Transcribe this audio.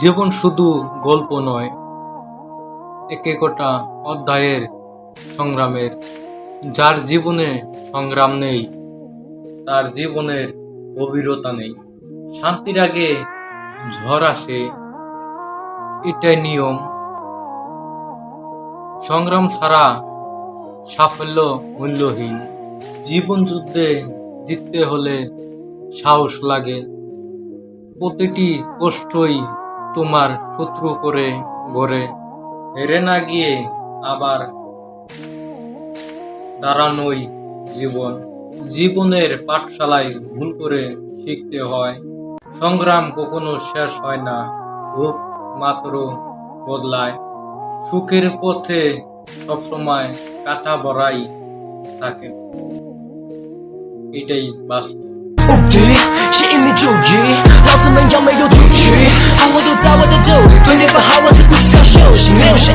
জীবন শুধু গল্প নয়, এক একটা অধ্যায়ের সংগ্রামের। যার জীবনে সংগ্রাম নেই, তার জীবনের গভীরতা নেই। শান্তির আগে ঝড় আসে, এটাই নিয়ম। সংগ্রাম ছাড়া সাফল্য মূল্যহীন। জীবন যুদ্ধে জিততে হলে সাহস লাগে। প্রতিটি কষ্টই তোমার শত্রু করে গড়ে হেরে না গিয়ে আবার দাঁড়ানোই জীবন। জীবনের পাঠশালায় ভুল করে শিখতে হয়। সংগ্রাম কখনো শেষ হয় না, রূপ মাত্র বদলায়। সুখের পথে সবসময় কাটা বড়াই থাকে। এটাই বাস্তব। 分别不好我才不需要休息没有谁